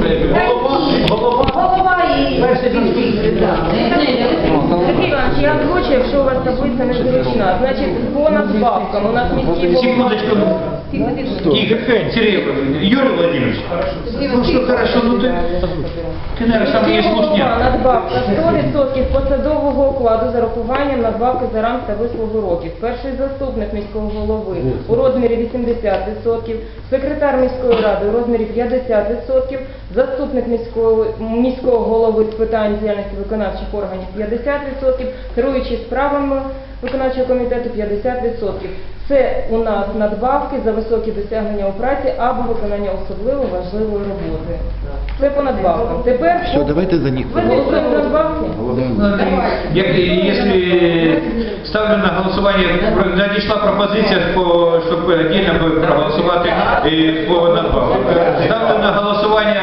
премію? Голова? Голова? Голова і. Сергій Іванович, я озвучу, якщо у вас таблиця не зручна. Значить, понад надбавкам у нас міський голова... Секундочку. Игорь, Сергей, Юрий Владимирович. Ну что, хорошо, ну ты, ты, наверное, самый Міський голова, неслушняк. надбавка 100% посадового окладу з урахуванням надбавки за ранг та вислугу років. Перший заступник міського голови у розмірі 80%, секретар міської ради у розмірі 50%, заступник міського, міського голови з питань діяльності виконавчих органів 50%, керуючий справами виконавчого комітету 50%. Це у нас надбавки за високі досягнення у праці або виконання особливо важливої роботи. Це по надбавкам. Тепер Все, давайте за них. ви голосуємо надбавки? Я- Если ставлю на голосування, про- надійшла пропозиція, по- щоб отдельно проголосувати е, по надбавку. Ставлю на голосування,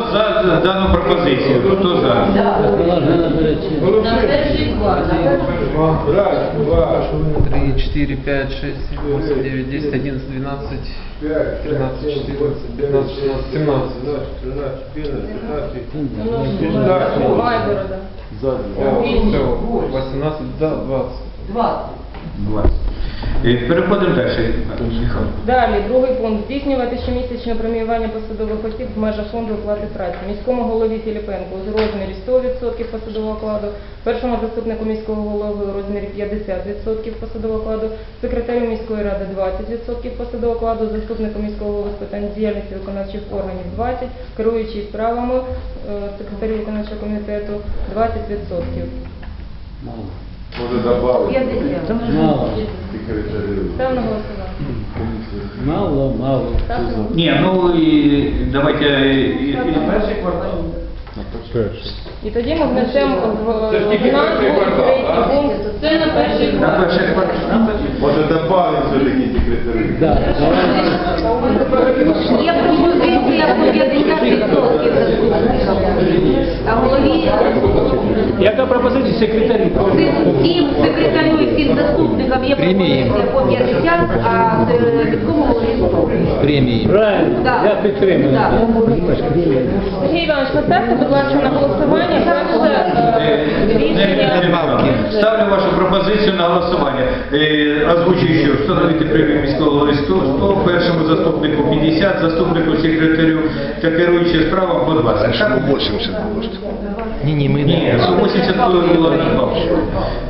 хто за дану пропозицію, хто за. Три, четыре, пять, шесть, семь, восемь, девять, десять, одиннадцать, двенадцать, тринадцать, четырнадцать, пятнадцать, шестнадцать, семнадцать. Майборода. Все, восемнадцать, да, двадцать. 20. Е, Переходимо далі. Михайло. Далі, другий пункт. Здійснювати щомісячне преміювання посадових осіб в межах фонду оплати праці. Міському голові Філіпенку у розмірі 100% посадового окладу, першому заступнику міського голови у розмірі 50% посадового окладу, секретарю міської ради 20% посадового окладу, заступнику міського голови з питань діяльності виконавчих органів 20%, керуючий справами е, секретарю виконавчого комітету 20%. Може добавити 50. Мало. Став. Мало, мало. Став. Ні, ну і давайте. і- і- І тоді ми внесемо в Це ж тільки в назву перший квартал, третій пункт. Це на перший квартал. Може добавити все-таки давай. Є пропозиція по 50% А голові Яка пропозиція секретарі? всім секретарю і всім заступникам є Премії. пропозиція по 50, а е, міському голові 100. Премії. Правильно, Да. я підтримую. Сергій Іванович, поставте, будь ласка, на голосування. Ставлю вашу пропозицію на голосування. Е, Озвучую, що встановити премію міського голови 100, 100, першому заступнику 50, заступнику секретарю та керуючим справам по 20. Так? 80 було. Ні, ні, ми Ні, не. було не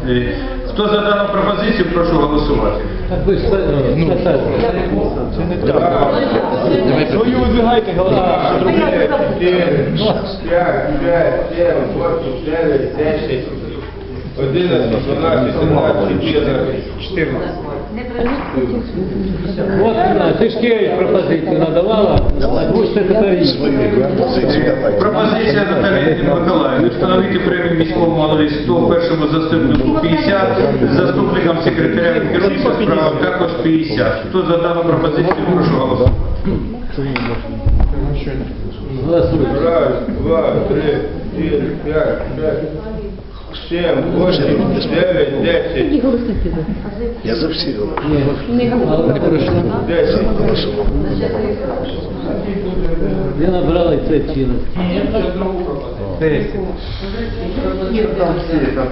Е, Хто за дану пропозицію, прошу голосувати. Так ви ж Ну. Це не так. Свою вибігайте, голова. 5, 5, 7, 8, 9, 10, 11, 12, 13, 14. От вона, ти ж Київ пропозицію надавала, будь секретарі. Пропозиція Наталії Миколаївни встановити премію міському голові 100, першому заступнику 50, заступникам секретаря керуючим справам також 50. Хто за дану пропозицію, прошу голосувати. Голосуй. Раз, два, три, четыре, пять, шесть, семь, восемь, девять, десять, Я за всі Не пройшло. десять. Не набрали це чинності. Там всі, там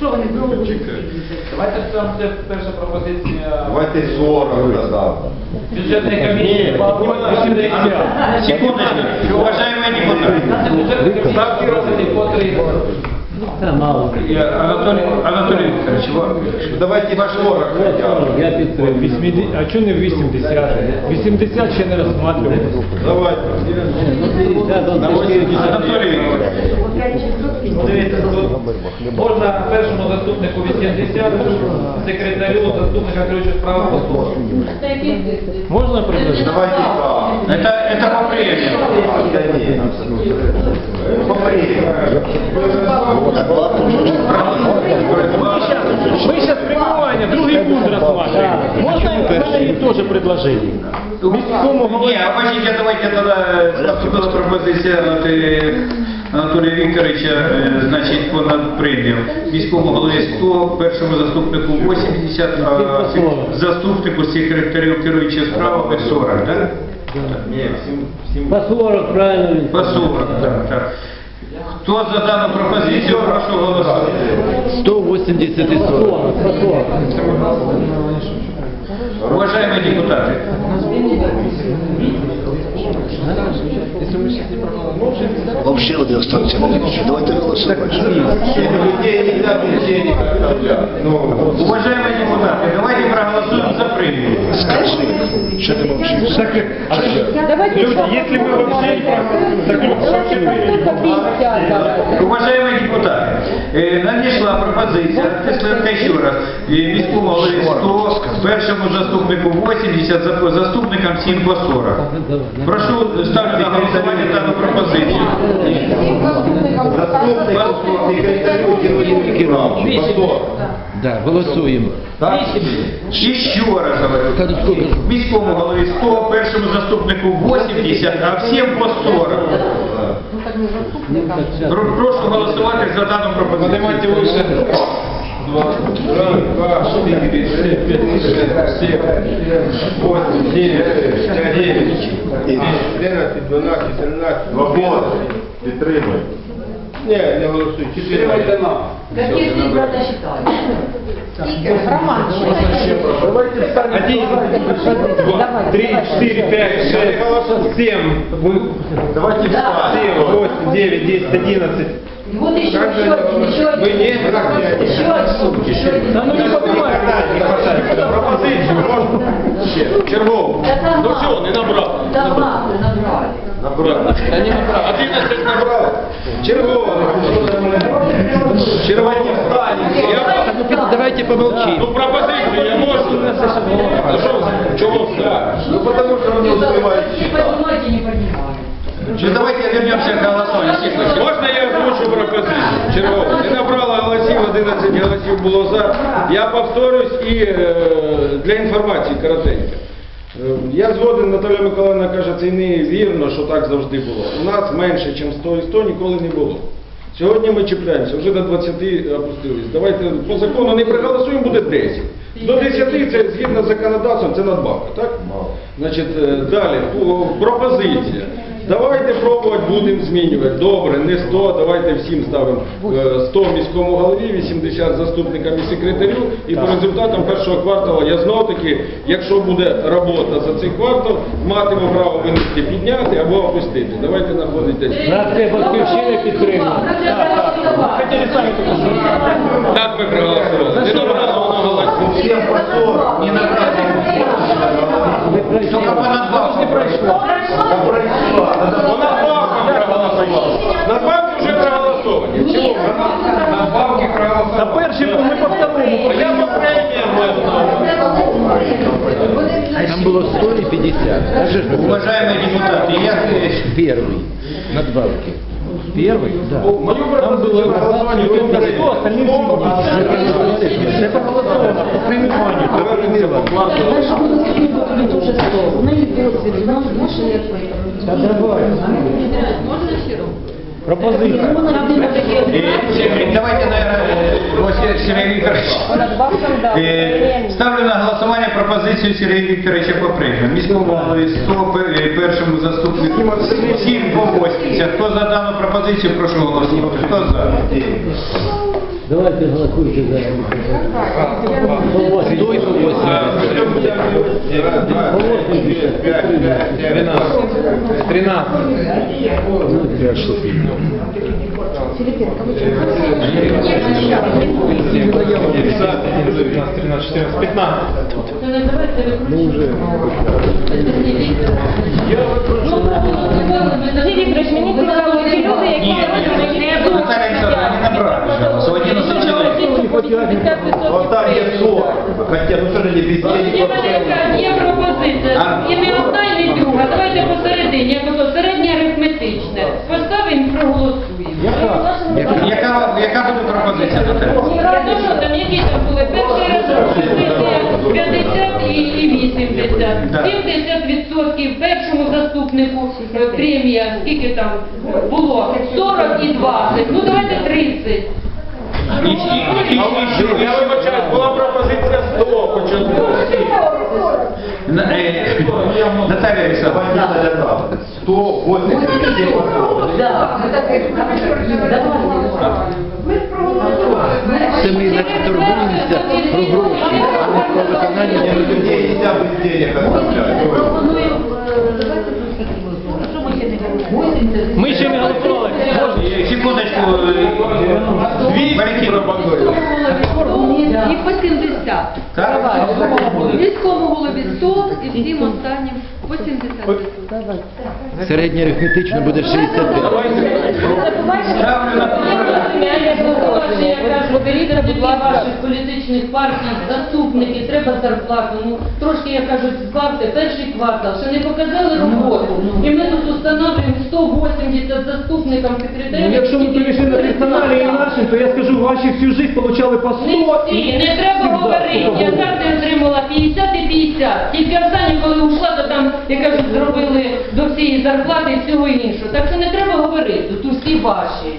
Якщо вони знову Давайте там це перша пропозиція Давайте 40 додав. бюджетної комісії. Секундочку, Уважаємо депутати. Ставки роблені по 30. Це мало. Я, Анатолий, Анатолий Викторович, вам- Давайте 40 хотя бы. Я підтримую. 80, а чого не 80? 80 ще не розглядали. Давайте. 50, он це. Анатолий Викторович. Дивіться, тут можна першому заступнику 80, секретарю, заступника керуючого справи по 100. Можна предложити? Давайте. Это, это по нет. По премии. Ми зараз приймання, другий пункт розглядаємо. Можна і в мене є теж предложення. Міському голові. Не, а подождите, давайте тогда поступила пропозиція Анатолія Вікторовича, е, значить, понад премію. Міському голові 100, першому заступнику 80, а заступнику секретарю керуючого справами 40, так? Ні, По 40, правильно. він по 40, так, так. Хто за дану пропозицію, прошу голосувати. 180 и 40. По 40. Уважаемые депутаты, Вообще вот останься. Давайте голосовать. Людей нельзя людей никогда. Ну, уважаемые депутаты, давайте проголосуем за премию. Скажи, что ты молчишь? Давайте Люди, если мы вообще не проголосуем, так люди вообще выйдут. Уважаемые депутати, е, надійшла пропозиція, тисленка ще раз, е, міському голові 100, першому заступнику 80, за- заступникам 7 по 40. Прошу, ставлю на голосування дану пропозицію. секретарю керуючого справами. Да, голосуем. І ще раз говорю, ну міському голові 100, першому заступнику 80, а всім по 40. Про- Прошу голосувати за дану пропозицію. Поднимайте выше. Два, два, четыре, шесть, шесть, семь, восемь, девять, девять, одиннадцать, двенадцать, тринадцать, Свобода. Підтримуй. Не, не голосуй. Четырнадцать. Какие ты ребята считаешь? Роман, Один, два, три, четыре, пять, шесть, семь, Вы- Давайте семь, восемь, девять, десять, одиннадцать. Вот еще, Как же еще один, еще один. Вы не? Еще один. Еще один. Да ну не поднимай. Пропозицію можна? Червово. Да там Ну ладно. все, не набрав. Да ладно, набрали. Набрали. Та не набрав. 11 набрав. Червоно. Я Ну, давайте помолчим. Ну пропозицію я можу. Ну що, чого встав? Ну потому что он не успевает Не понимаете, не понимаете. Ну, давайте вернемся к голосованию. Можна я озвучу пропозицію? Червоно. Не набрало голосів, 11 голосів було за. Я повторюсь і е, для інформації коротенько. Е, Я згоден, Наталя Миколаївна каже, це не вірно, що так завжди було. У нас менше, ніж 100 і 100 ніколи не було. Сьогодні ми чіпляємося, вже до 20 опустились. Давайте по закону не проголосуємо, буде 10. До 10 це згідно з законодавством, це надбавка, так? Значить, е, далі, пропозиція. Давайте пробувати будемо змінювати. Добре, не 100, давайте всім ставимо е, 100 міському голові, 80 заступникам і секретарю. І по результатам першого кварталу я знов таки, якщо буде робота за цей квартал, матиму право винести підняти або опустити. Давайте знаходитесь. Фракція батьківщини підтримує. Хотіли самі. Так ми проголосували. Не набрало воно голосів. Всем по 40. Не набрали. Только по надбавке. Не пройшло. Да пройшла. Ну, надбавкам проголосували. Надбавки вже проголосовані. Чому? Надбавки На проголосували. перший ми по второму. А я по преміям Там было 100 и 50. Даже ж Уважаемые депутаты, я э, первый. Надбавки. Первый? Да. Там было голосование только 100, остальные все Не проголосовано по прийманню. Дальше будут не тоже стол. На любовь, на наши Та давай. Пропозиція. э, давайте, наверное, Василий Сергей Викторович. По надбавкам, да. Е, Ставлю на голосування пропозицію Сергія Вікторовича по. Міському голові 100, е, першому заступнику 7 по 80. Хто за дану пропозицію, прошу голосувати. Хто за? Давайте голосуйте за. Сто и по 80. Раз, два, три, четыре, пять, шесть, семь, 12, 13, Филиппин, кому 10, 11, 12, 13, 14, 15. Сергій Вікторович, мені цікаво, ті люди, які Ні, не будуть Наталя Александровна, не набрали вже голосу. 11 чоловік. Вот там є 40. Хотя, ну що ж не без Є є пропозиція. І не одна, і не друга. Давайте посередині, як ото середнє арифметичне. Поставимо, проголосуємо. Яка, яка буде пропозиція, Наталя? Ну що там, які там були? Перший раз пропозиція 50 і, і 80. Да. 70% першому заступнику е, премія, скільки там було? 40 і 20. Ну давайте 30. І, і, і, і, і, Я вибачаюсь, була пропозиція 100 початку. Е, Наталія Олександровна. Давайте для прав. 187 вопросов. Да. Це ми значить торгуємося про гроші, а не про виконання людей нельзя без денег оставлять. Ми ще не голосували. Секундочку. Дві перекину І по 70. військовому голові 100 і всім останнім по 70. середньо арифметично буде 65. Ставлю на Преміальне положення, я кажу, беріть на будь ваших політичних партій, заступники, треба зарплату. Ну, трошки, я кажу, збавте, перший квартал, ще не показали роботу. І ми тут установлюємо 180 заступникам секретарів. Якщо ми перейшли на персоналі і то я скажу, ваші всю життя получали по 100 Не всі, не треба говорити. Я завжди отримала 50 і 50. Тільки останнє, коли ушла, то там, я кажу, зробили до всієї зарплати і всього іншого. Так що не треба говорити, тут усі ваші.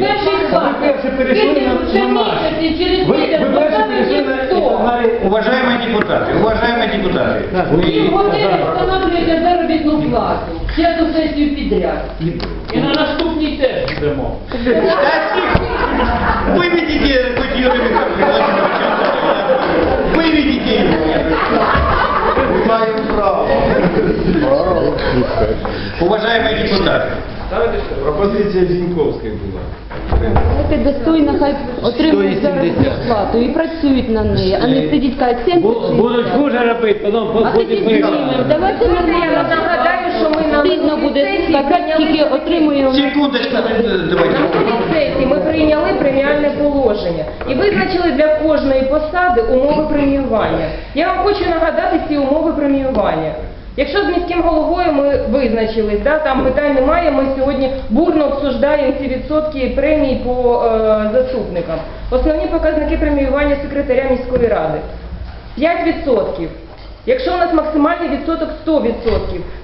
Перший квартал. перші перейшли на- Вже на наші. місяць, і через Ви, місяць ви перші поставили перейшли на 100. на- Уважаемые депутаты, уважаемые депутаты, І в готелі встановлюєте заробітну плату. П'яту сесію підряд. І на наступній теж йдемо. выведите кутюрами, как Владимир Владимирович. Выведите его. Мы маем право. Уважаемые депутаты, Пропозиція Зіньковської була. Давайте достойно хай отримують 180. заробітну плату і працюють на неї, а не сидіть кажуть, 70 Будуть хуже робити, потім А тоді потім піднімемо. Давайте Я нагадаю, що ми на Стидно буде сказати, скільки отримуємо. секундочку, давайте. На минулій сесії ми прийняли преміальне положення і визначили для кожної посади умови преміювання. Я вам хочу нагадати ці умови преміювання. Якщо з міським головою ми визначились, да, там питань немає, ми сьогодні бурно обсуждаємо ці відсотки премій по е, заступникам. Основні показники преміювання секретаря міської ради. 5%. Якщо у нас максимальний відсоток 100%,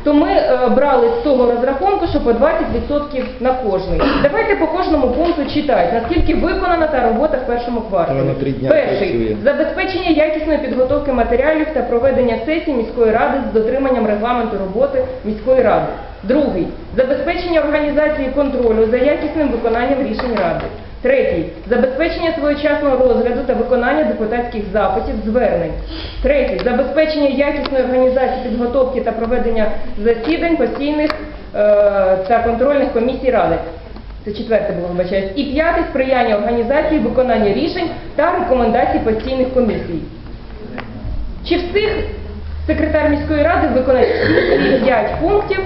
то ми е, брали з того розрахунку, що по 20% на кожний. Давайте по кожному пункту читати, наскільки виконана та робота в першому кварталі. Вона три дня Перший забезпечення якісної підготовки матеріалів та проведення сесій міської ради з дотриманням регламенту роботи міської ради. Другий забезпечення організації контролю за якісним виконанням рішень ради. Третій забезпечення своєчасного розгляду та виконання депутатських запитів, звернень. Третій забезпечення якісної організації підготовки та проведення засідань постійних е, та контрольних комісій ради. Це четверте було, вибачаюсь. І п'яте сприяння організації виконання рішень та рекомендацій постійних комісій. Чи встиг секретар міської ради всі п'ять пунктів,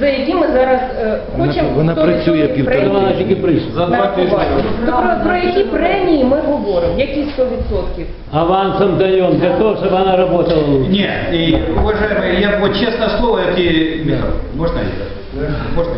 за які ми зараз е, хочемо вона працює півтора премії Вона тільки прийшла. За два тижні. То про, про які премії ми говоримо? Які 100%? Авансом даємо для того, щоб вона працювала. Не, и, уважаемые, я вот честное слово, эти... Михаил, можно я?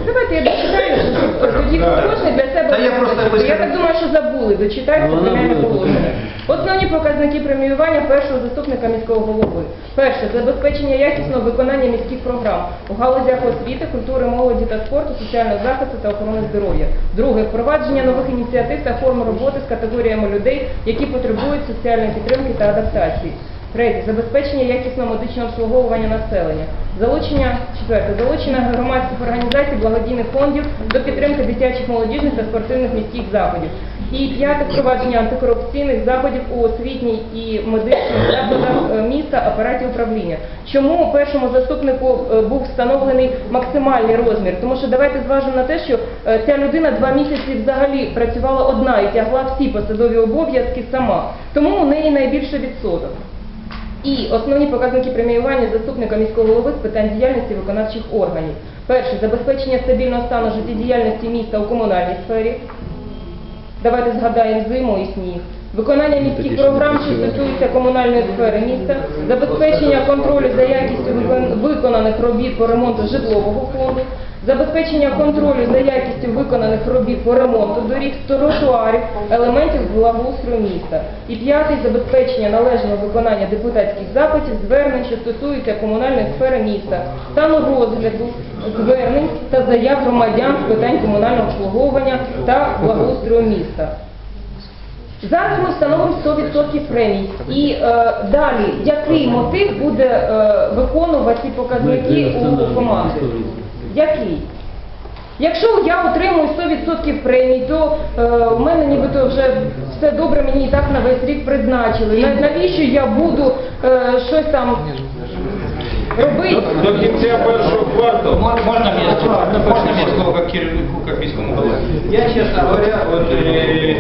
Давайте я дочитаю, тоді кожен для себе. Та я просто. Я так думаю, що забули. Дочитайте Ну, вона положення. Основні показники преміювання першого заступника міського голови. Перше забезпечення якісного виконання міських програм у галузях освіти, культури, молоді та спорту, соціального захисту та охорони здоров'я. Друге впровадження нових ініціатив та форм роботи з категоріями людей, які потребують соціальної підтримки та адаптації. Третє забезпечення якісного медичного обслуговування населення. Залучення четверте залучення громадських організацій, благодійних фондів до підтримки дитячих, молодіжних та спортивних міських заходів. І п'яте впровадження антикорупційних заходів у освітній і медичних закладах е, міста апараті управління. Чому першому заступнику е, був встановлений максимальний розмір? Тому що давайте зважимо на те, що е, ця людина два місяці взагалі працювала одна і тягла всі посадові обов'язки сама. Тому у неї найбільший відсоток. І основні показники преміювання заступника міського голови з питань діяльності виконавчих органів. Перше забезпечення стабільного стану життєдіяльності міста у комунальній сфері. Давайте згадаємо зиму і сніг. виконання міських програм, що стосуються комунальної сфери міста, забезпечення контролю за якістю виконаних робіт по ремонту житлового фонду, забезпечення контролю за якістю виконаних робіт по ремонту доріг, тротуарів, елементів благоустрою міста. І п'ятий забезпечення належного виконання депутатських запитів, звернень, що стосуються комунальної сфери міста, стану розгляду звернень та заяв громадян з питань комунального обслуговування та благоустрою міста. Зараз ми встановимо 100% премій. І е, далі, який мотив буде е, виконувати ці показники у команди? Який? Якщо я отримую 100% премій, то е, у мене нібито вже все добре, мені і так на весь рік призначили. На- Навіщо я буду е, щось там робити? До кінця першого кварталу. Можно, можно мне, можно мне слово как керівнику, как міському голові? Я, честно говоря, вот, э,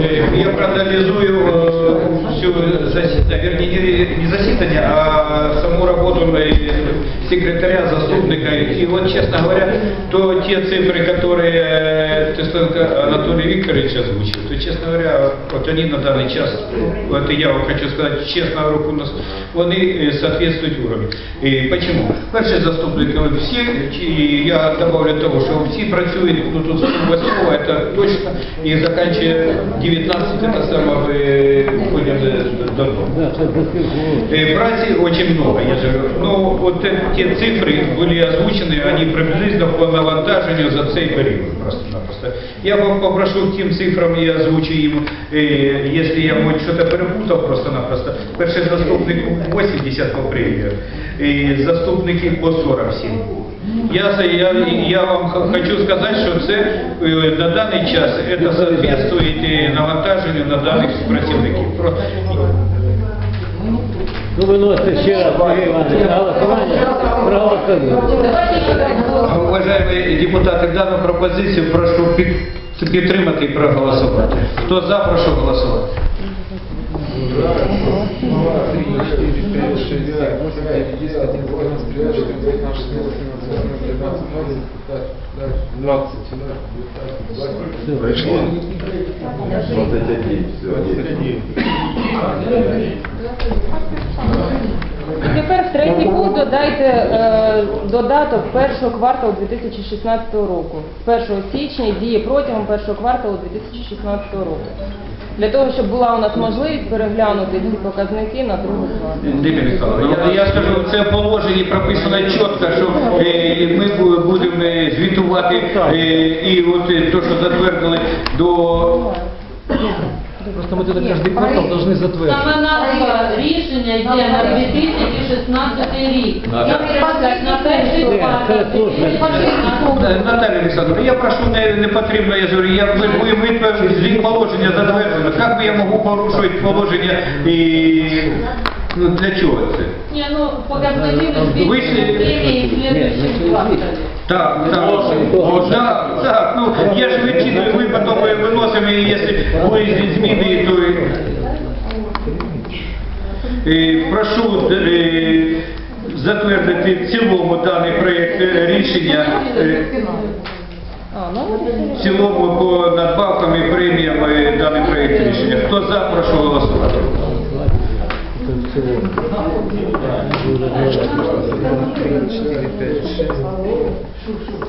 э, я проанализую э, всю засідання, вернее, не, не засідання, а саму роботу э, секретаря, заступника. И вот, честно говоря, то те цифры, которые э, Тестенко Анатолий Викторович озвучил, то, честно говоря, вот они на данный час, это я вам хочу сказать, честно, руку на с- вони е, соответствують уровню. І почему? Перший заступник, е, всі, і я добавлю того, що всі працюють, ну тут 8 це точно, і заканчує 19, це саме ви ходимо додому. Э, Праці очень много, я же говорю. Ну, вот э, те цифры были озвучены, они приблизно по навантаженню за цей період просто-напросто. Я вам попрошу тим цифрам і озвучу їм, э, если я может что-то перепутав просто-напросто. Перший заступник 80 по премію, і заступники по 47. Я, я, я вам хочу сказати, що це е, на даний час це соответствує е, навантаженню на даних працівників. Ну, выносите ще раз, Сергей Иванович, голосование. Проголосуем. Уважаемі депутати, дану пропозицію прошу підтримати і проголосувати. Хто за, прошу голосувати. 3, 4, 5, 6, 7, 8, 9, 10, 11, 12, 13, 14, 15, 16, 17, 18, 19, 20. 20. Прийшло. 21. І тепер третій пункт додайте е, додаток першого кварталу 2016 року. З 1 січня діє протягом першого кварталу 2016 року. Для того, щоб була у нас можливість переглянути ці показники на другу Михайлович, я, я скажу, в положенні прописано чітко, що е, ми будемо е, звітувати е, і от е, що затвердили до Просто мы это каждый квартал должны затвердить. Саме назва рішення йде на 2016 рік. Я переписати на перший квартал. Е, Наталья Александровна, я прошу, не, не потрібно, я ж говорю, я ми будемо відповідь, звіт положення затверджено. Як би я можу порушувати положення і ну, для чого це? Ні, ну показники ми Ви ж- збільшуємо Так, так, так, так, ну я ж вичитую, ви потім виносимо, і якщо будуть зміни, то е, прошу е, затвердити в цілому даний проєкт е, рішення. е, ну, В цілому по надбавкам і преміям даний проєкт рішення. Хто за, прошу голосувати. 3, 4, 5, 6,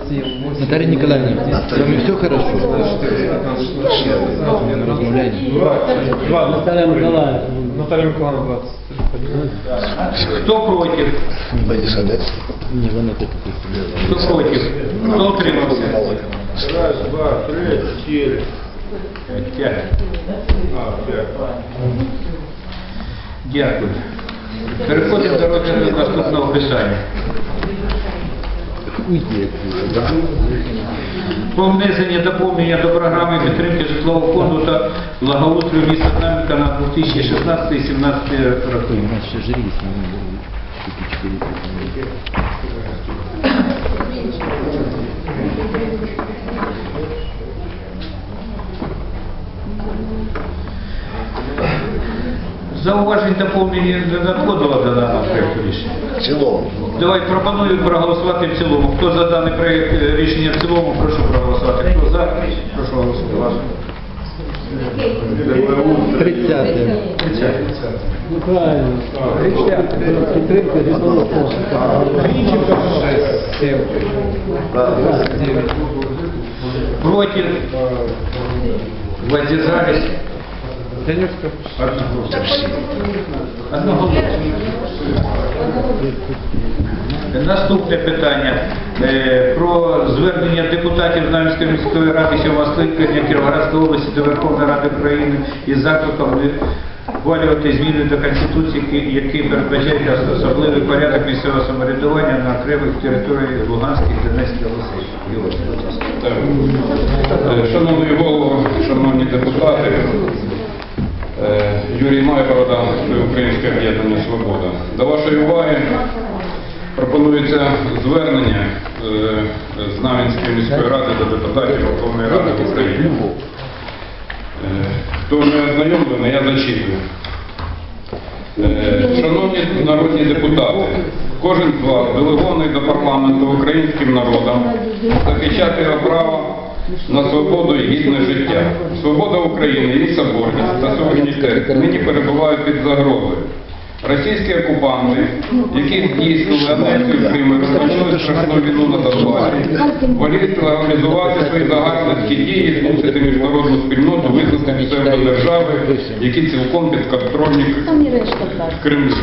7, 8, Наталья Николаевна, с вами все хорошо? 14, 15, 16, 17, Не размовляйте. 20. Наталья Николаевна. Наталья Миколаевна, 20. Хто проти? Не, вон это Хто проти? Хто утримався? Раз, два, три, чотири. П'ять. А, п'ять. Дякую. Переходимо до розгляду наступного писання. По? Внесення доповнення до програми підтримки житлового фонду та благоустрою міста Знам'янка на 2016-2017 роки. У нас еще жрись, не надо. Штуки четыре. Зауважень доповнення не надходило до даного проєкту рішення. В цілому. Давай пропоную проголосувати в цілому. Хто за даний проєкт е, рішення в цілому, прошу проголосувати. Хто за, прошу голосувати. Тридцяте. Ну правильно. Підтримка різного Против? Воздержались? Одноголосно. Наступне питання. Е, про звернення депутатів Знам'янської міської ради сьомого скликання Кіровоградської області до Верховної Ради України із закликом ухвалювати зміни до Конституції, які- передбачають особливий порядок місцевого самоврядування на окремих територіях Луганської та Донецької областей. Е, Шановний голово, шановні депутати, Юрій Майборода, Українське об'єднання Свобода. До вашої уваги пропонується звернення е, Знам'янської міської ради до депутатів Верховної Ради України. Е, Хто не ознайомлений, я зачитую. Е, Шановні народні депутати, кожен з вас делегований до парламенту українським народом захищати його право на свободу і гідне життя. Свобода України, її соборність та суверенітет нині перебувають під загрозою. Російські окупанти, які здійснили анексію Криму, розпочали страшну війну на Донбасі, воліють легалізувати свої загарбницькі дії, і змусити міжнародну спільноту визнати псевдодержави, які цілком підконтрольні Кремлю.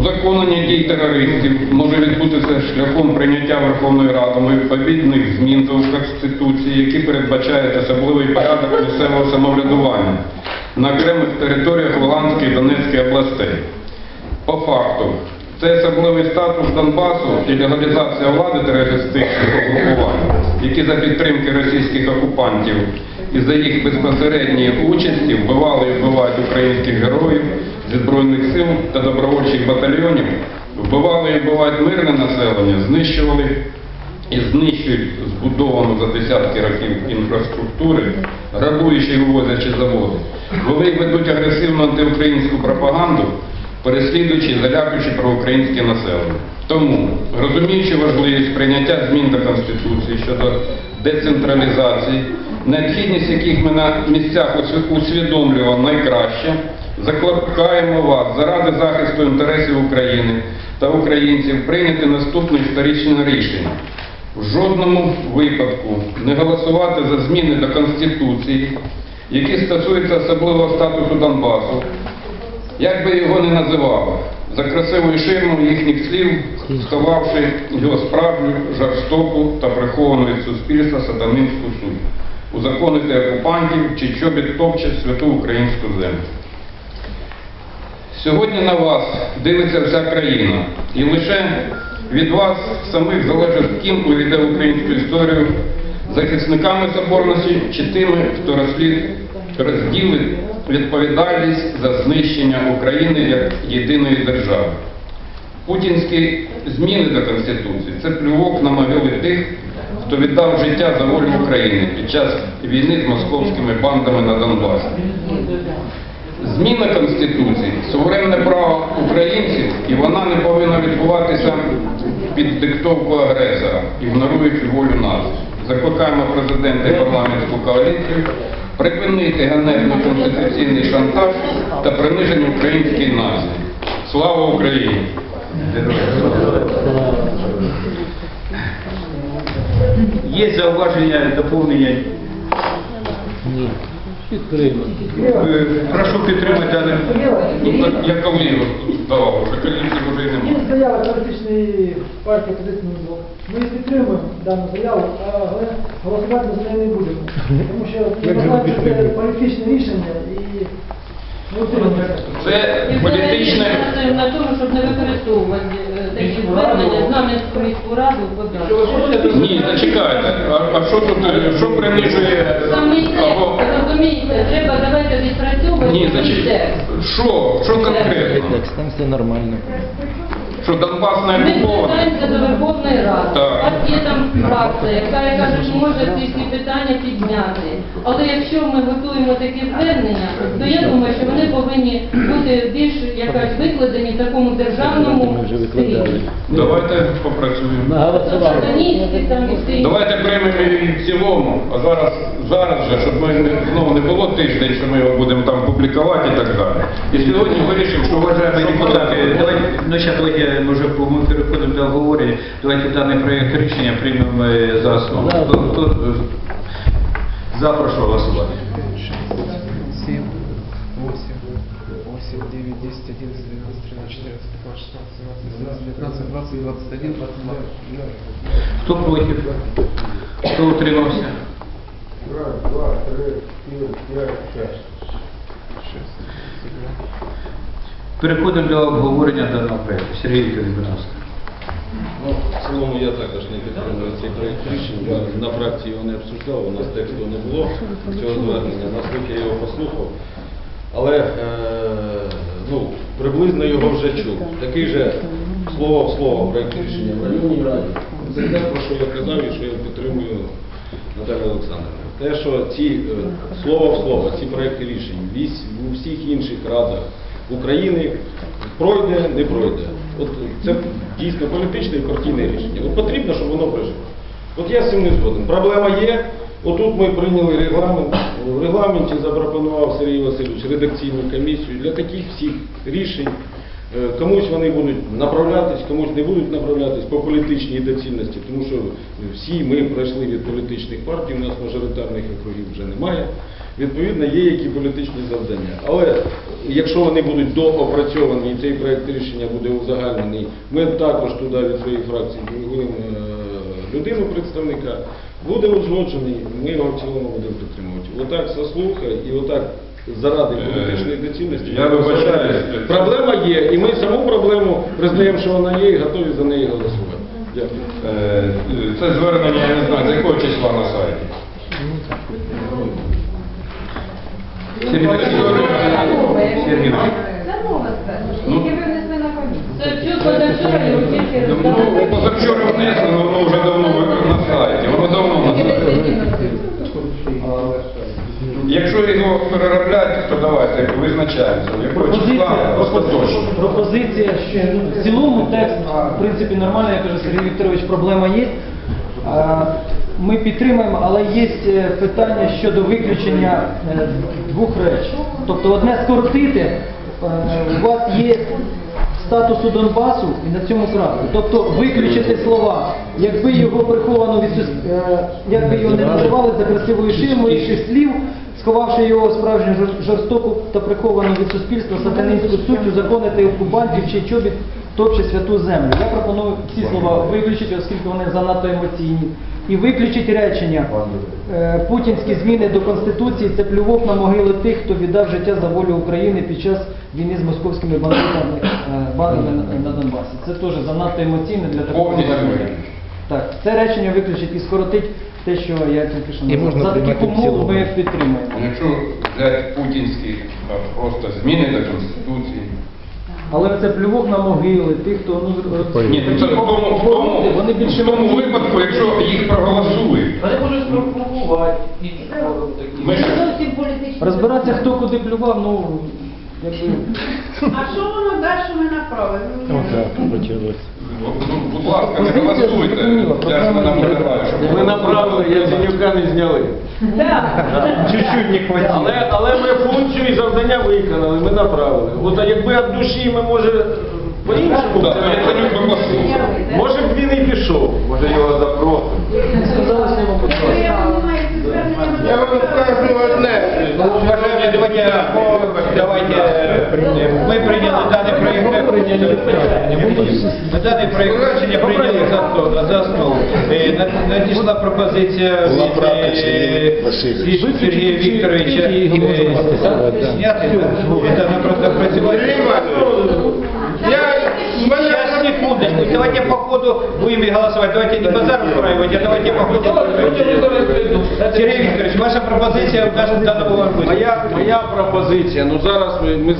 Узаконення дій терористів може відбутися шляхом прийняття Верховною Радою відповідних змін до Конституції, які передбачають особливий порядок місцевого самоврядування на окремих територіях Луганської і Донецької областей. По факту, це особливий статус Донбасу і легалізація влади терористичних угрупувань, які за підтримки російських окупантів і за їх безпосередньої участі вбивали і вбивають українських героїв Збройних сил та добровольчих батальйонів, вбивали і вбивають мирне населення, знищували і знищують збудовану за десятки років інфраструктури, грабуючи і вивозячи заводи. І ведуть агресивну антиукраїнську пропаганду, переслідуючи і залякуючи проукраїнське населення. Тому, розуміючи важливість прийняття змін до Конституції щодо децентралізації, необхідність яких ми на місцях усві- усвідомлювали найкраще, закликаємо вас заради захисту інтересів України та українців прийняти наступне історичне рішення. В жодному випадку не голосувати за зміни до Конституції, які стосуються особливого статусу Донбасу, як би його не називали, за красивою ширмою їхніх слів, сховавши його справжню, жорстоку та приховану від суспільства сатанинську суть, узаконити окупантів чи чобіт топче святу українську землю. Сьогодні на вас дивиться вся країна, і лише від вас самих залежить, ким увійде українську історію, захисниками соборності чи тими, хто розслід розділить відповідальність за знищення України як єдиної держави. Путінські зміни до Конституції це плювок на могили тих, хто віддав життя за волю України під час війни з московськими бандами на Донбасі. Зміна Конституції суверенне право українців, і вона не повинна відбуватися під диктовку агресора, ігноруючи волю нації. Закликаємо президента і парламентську коаліцію припинити ганебний конституційний шантаж та приниження української нації. Слава Україні! Є зауваження, доповнення? Підтримка. Е, Прошу підтримати дане. Я коли давав, вже коаліції вже й немає. Є заява політичної партії «Опозиційний блок». Ми підтримуємо дану заяву, але голосувати за неї не будемо. Тому що Як що це політичне рішення і ми утримуємося. Це політичне. на тому, щоб не використовувати міську раду. Ні, зачекайте. А, а що тут, е, що принижує Саме або текст, розумієте, треба давайте відпрацьовувати ні, цей текст. що, що конкретно? Текст, там все нормально. Що Донбас не Ми окупований. звертаємося до Верховної Ради. Так. У вас є там фракція, яка, яка ж може ці всі питання підняти. Але якщо ми готуємо такі звернення, то я думаю, що вони повинні бути більш якось викладені в такому державному стилі. Давайте попрацюємо. Сатаністські там і всі. Давайте приймемо її в цілому, а зараз, зараз же, щоб ми не, знову не було тиждень, що ми його будемо там публікувати і так далі. І сьогодні вирішимо, що вважаємо депутати. Давайте, ну сейчас давайте, мы уже мы переходим до обговорення. Давайте даний проект рішення приймемо е, за основу. Хто, хто е, за, прошу голосувати. 7, 8, 8, 9, 10, 11, 12, 13, 14, 15, 16, 17, 18, 19, 20, 21, 22. Хто проти? Хто утримався? Раз, два, три, четыре, пять, шесть. Переходимо до обговорення даного проекту. Сергій Вікторович, будь ласка. Ну, в цілому я також не підтримую цей проєкт рішення. На фракції його не обсуждав, у нас тексту не було цього звернення. На слух я його послухав. Але е, ну, приблизно його вже чув. Такий же слово в слово проєкт рішення в районній раді. Це те, про що я казав і що я підтримую Наталію Олександрівну. Те, що ці е, слово в слово, ці проєкти рішень у всіх інших радах України пройде, не пройде. От це дійсно політичне і партійне рішення. От потрібно, щоб воно пройшло. От я з цим не згоден. Проблема є. Отут ми прийняли регламент. В регламенті запропонував Сергій Васильович редакційну комісію для таких всіх рішень. Е, Комусь вони будуть направлятись, комусь не будуть направлятись по політичній доцільності, тому що всі ми пройшли від політичних партій, у нас мажоритарних округів вже немає. Відповідно, є які політичні завдання. Але якщо вони будуть доопрацьовані і цей проєкт рішення буде узагальнений, ми також туди від своєї фракції делегуємо е, людину представника, буде узгоджений, ми його в цілому будемо підтримувати. Отак заслуха і отак заради політичної доцільності. я вибачаюсь. Проблема є, і ми саму проблему признаємо, що вона є, і готові за неї голосувати. Дякую. Е, Це звернення, я не знаю, з якого числа на сайті. Сергій внесли тільки Ну, позавчора внесено, воно вже давно на сайті. Воно давно на сайті. Якщо його переробляти, то давайте визначаємося. Якого числа остаточно. Пропозиція ще ну, в цілому текст, в принципі, нормальний, я кажу, Сергій Вікторович, проблема є. А, Ми підтримуємо, але є е, питання щодо виключення е, двох речей. Тобто одне скоротити, е, у вас є статусу Донбасу і на цьому крапку. Тобто виключити слова, якби його приховано від сус- е, якби його не називали за красивою ширмою інших слів, сховавши його справжню жорстоку та приховану від суспільства сатанинську суть, узаконити окупантів, чий чобіт топче святу землю. Я пропоную ці слова виключити, оскільки вони занадто емоційні. І виключити речення е, путінські зміни до Конституції це плювок на могили тих, хто віддав життя за волю України під час війни з московськими бандитами е, бандами на, Донбасі. Це теж занадто емоційне для такого. Так, це речення виключить і скоротить те, що я тільки що І назвав. можна За таких умов ми підтримуємо. Якщо взяти путінські а, просто зміни до Конституції, Але це плювок на могили, тих, хто ну Ні, ну це в тому, в тому, вони більше в тому випадку, якщо їх проголосують. Вони можуть спровокувати. І Ми ж Зовсім політичні. розбиратися, хто куди плював, ну якби. А що воно далі ми направили? Ну, Ну, будь ласка, не голосуйте. Я ж не наполягаю, щоб Ми направили, Яценюка не зняли. Чуть-чуть не хватило. Але, але ми функцію і завдання виконали, ми направили. От а якби від душі ми може по-іншому, Да, це може б він і пішов. Може його. Сказали ласка. я розумію, це звернення Я вам скажу одне. Ну, уважаемые, давайте, давайте, э, мы приняли данный проект, ми даний проект рішення прийняли за основу. За основу. Е, на- Надійшла пропозиція Була від правка е, чи Василь? Сергія Сергія Вікторовича е, зняти та напрацювати. Я, Сейчас, секундочку, давайте по ходу будем голосовать. Давайте не базар устраивать, а давайте по ходу. Сергей Викторович, ваша пропозиція в нашому даному випадку. Моя, моя пропозиція, ну зараз ми, ми